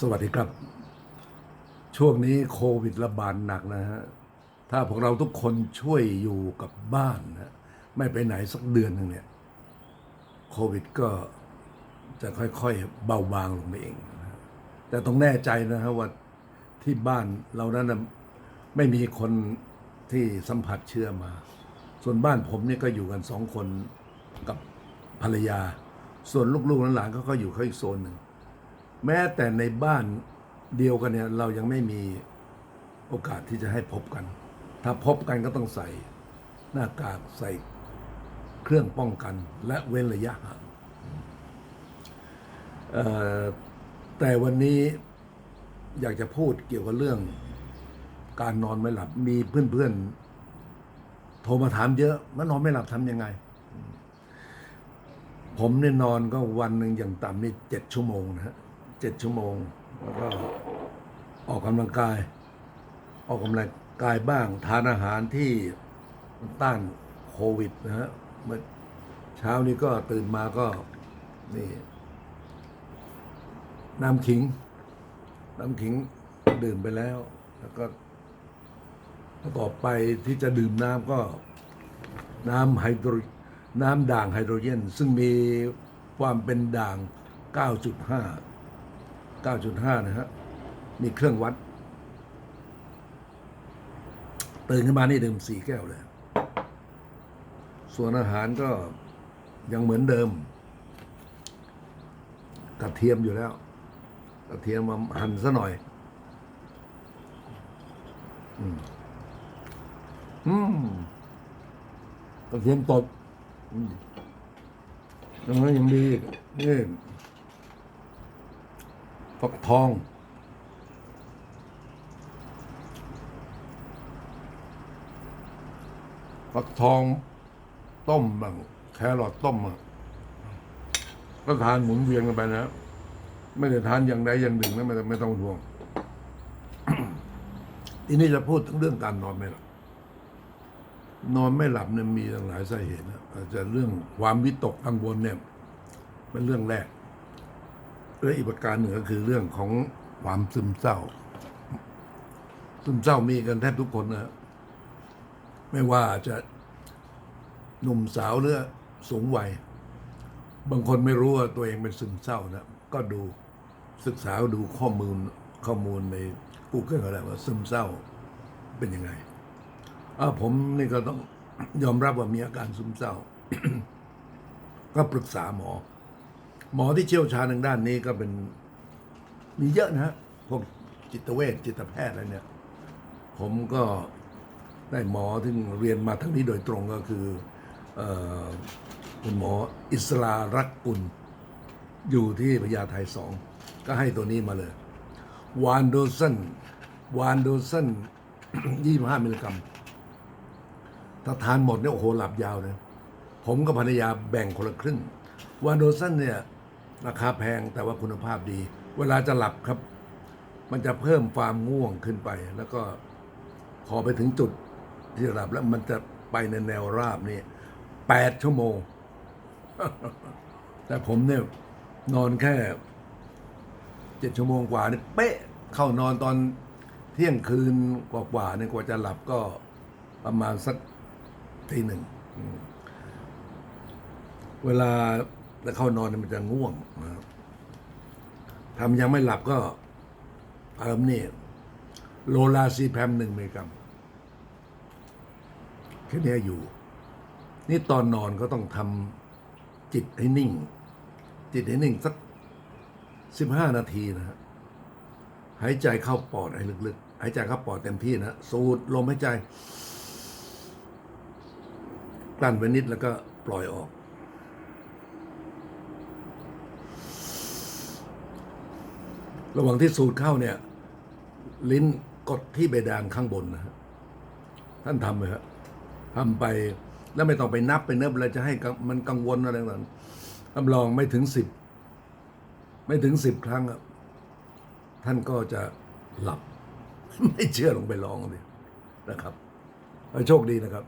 สวัสดีครับ ช่วงนี้โควิดระบาดหนักนะฮะ ถ้าพวกเราทุกคนช่วยอยู่กับบ้านนะไม่ไปไหนสักเดือนหนึ่งเนี่ย โควิดก็จะค่อยๆเบาบางลงไปเองนะแต่ต้องแน่ใจนะฮะว่าที่บ้านเรานั้นนะไม่มีคนที่สัมผัสเชื้อมา ส่วนบ้านผมเนี่ยก็อยู่กันสองคนกับภรรยา ส่วนลูกๆหลานๆเขาก็อยู่เขาอีกโซนหนึ่ง แม้แต่ในบ้านเดียวกันเนี่ยเรายังไม่มีโอกาสที่จะให้พบกัน ถ้าพบกันก็ต้องใส่หน้ากากใส่เครื่องป้องกัน และเว้นระยะห่างแต่วันนี้อยากจะพูดเกี่ยวกับเรื่องการนอนไม่หลับ มีเพื่อนๆ โทรมาถามเยอะว่านอนไม่หลับทำยังไง ผมเนี่ยนอนก็วันหนึ่งอย่างต่ำนี่เจ็ดชั่วโมงนะฮะ เจ็ดชั่วโมง แล้วก็ออกกำลังกาย ออกกำลังกายบ้าง ทานอาหารที่มันต้านโควิดนะฮะเมื่อเช้านี้ก็ตื่นมาก็นี่น้ำขิง น้ำขิงดื่มไปแล้ว แล้วก็ต่อไปที่จะดื่มน้ำก็น้ำไฮโดรน้ำด่างไฮโดรเจนซึ่งมีความเป็นด่าง 9.5 9.5 นะฮะ มีเครื่องวัด ตื่นขึ้นมานี่ดื่มสี่แก้วเลย ส่วนอาหารก็ยังเหมือนเดิม กระเทียมอยู่แล้ว กระเทียมมาหั่นซะหน่อย อืมอืมกระเทียมตดอืมยังนั้นยังดีนี่ ฟักทอง ฟักทอง ต้มบ้างแครอทต้มอะก็ทานหมุนเวียนกันไปนะไม่ได้ทานอย่างใดอย่างหนึ่งนะไม่ต้องไม่ต้องห่วงทีนี้จะพูดถึงเรื่องการนอนไม่หลับ นอนไม่หลับเนี่ยมีหลายสาเหตุนะอาจจะเรื่องความวิตกกังวลเนี่ยเป็นเรื่องแรก และอีกประการหนึ่งก็คือเรื่องของความซึมเศร้า ซึมเศร้ามีกันแทบทุกคนนะไม่ว่าจะหนุ่มสาวหรือสูงวัย บางคนไม่รู้ว่าตัวเองเป็นซึมเศร้านะก็ดูศึกษาดูข้อมูลข้อมูลใน Google อะไรว่าซึมเศร้าเป็นยังไงอ่าผมนี่ก็ต้องยอมรับว่ามีอาการซึมเศร้า ก็ปรึกษาหมอ หมอที่เชี่ยวชาญทางด้านนี้ก็เป็นมีเยอะนะฮะพวกจิตเวชจิตแพทย์อะไรเนี่ย ผมก็ได้หมอที่เรียนมาทั้งนี้โดยตรงก็คือออคุณหมออิสรารักกุล อยู่ที่พญาไทสองก็ให้ตัวนี้มาเลย วานโดซันวานโดซันยี่ห้ามิลลิกรัมถ้าทานหมดเนี่ยโอ้โหหลับยาวเลยผมกับภรรยาแบ่งคนละครึ่งวานโดซันเนี่ย ราคาแพงแต่ว่าคุณภาพดี เวลาจะหลับครับ มันจะเพิ่มความง่วงขึ้นไป แล้วก็พอไปถึงจุดที่จะหลับแล้วมันจะไปในแนวราบนี่แปดชั่วโมง แต่ผมเนี่ยนอนแค่เจ็ดชั่วโมงกว่านี่เป๊ะเข้านอนตอนเที่ยงคืนกว่าๆเนี่ยกว่าจะหลับก็ประมาณสักทีหนึ่ง เวลา จะเข้านอนมันจะง่วงนะครับทำยังไม่หลับก็เอิมนี่โลลาซีแพมหนึ่งมิลลิกรัมแค่นี้อยู่ นี่ตอนนอนก็ต้องทำจิตให้นิ่ง จิตให้นิ่งสักสิบห้านาทีนะฮะหายใจเข้าปอดให้ลึกๆ หายใจเข้าปอดเต็มที่นะสูดลมหายใจกลั้นไว้นิดแล้วก็ปล่อยออก ระหว่างที่สูดเข้าเนี่ย ลิ้นกดที่เบดานข้างบนนะฮะท่านทำเลยฮะทำไปแล้วไม่ต้องไปนับไปเนิบอะไรจะให้มันกังวลอะไรต่างๆรับรองไม่ถึงสิบไม่ถึงสิบครั้งท่านก็จะหลับ ไม่เชื่อลงไปลองเลยนะครับโชคดีนะครับ